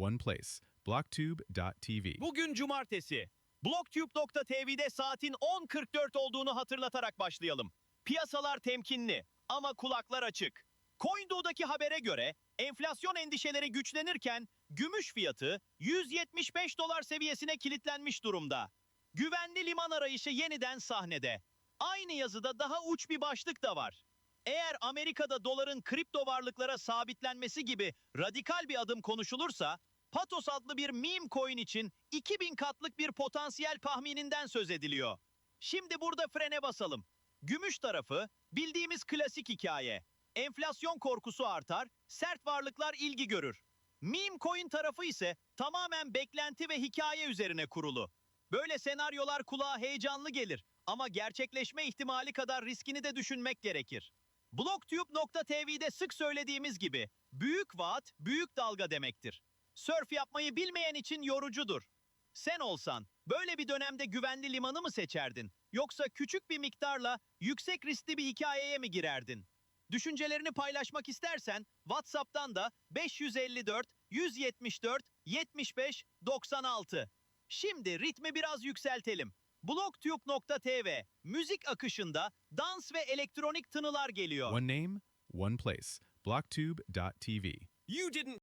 one place. Blocktube.tv. Bugün cumartesi. Blocktube.tv'de saatin 10.44 olduğunu hatırlatarak başlayalım. Piyasalar temkinli ama kulaklar açık. CoinDo'daki habere göre enflasyon endişeleri güçlenirken gümüş fiyatı 175 dolar seviyesine kilitlenmiş durumda. Güvenli liman arayışı yeniden sahnede. Aynı yazıda daha uç bir başlık da var. Eğer Amerika'da doların kripto varlıklara sabitlenmesi gibi radikal bir adım konuşulursa, Patos adlı bir meme coin için 2000 katlık bir potansiyel tahmininden söz ediliyor. Şimdi burada frene basalım. Gümüş tarafı bildiğimiz klasik hikaye. Enflasyon korkusu artar, sert varlıklar ilgi görür. Meme coin tarafı ise tamamen beklenti ve hikaye üzerine kurulu. Böyle senaryolar kulağa heyecanlı gelir ama gerçekleşme ihtimali kadar riskini de düşünmek gerekir. Blocktube.tv'de sık söylediğimiz gibi büyük vaat büyük dalga demektir. Sörf yapmayı bilmeyen için yorucudur. Sen olsan böyle bir dönemde güvenli limanı mı seçerdin? Yoksa küçük bir miktarla yüksek riskli bir hikayeye mi girerdin? Düşüncelerini paylaşmak istersen WhatsApp'tan da 554 174 75 96. Şimdi ritmi biraz yükseltelim. Blocktube.tv müzik akışında dans ve elektronik tınılar geliyor. One name, one place. Blocktube.tv. You didn't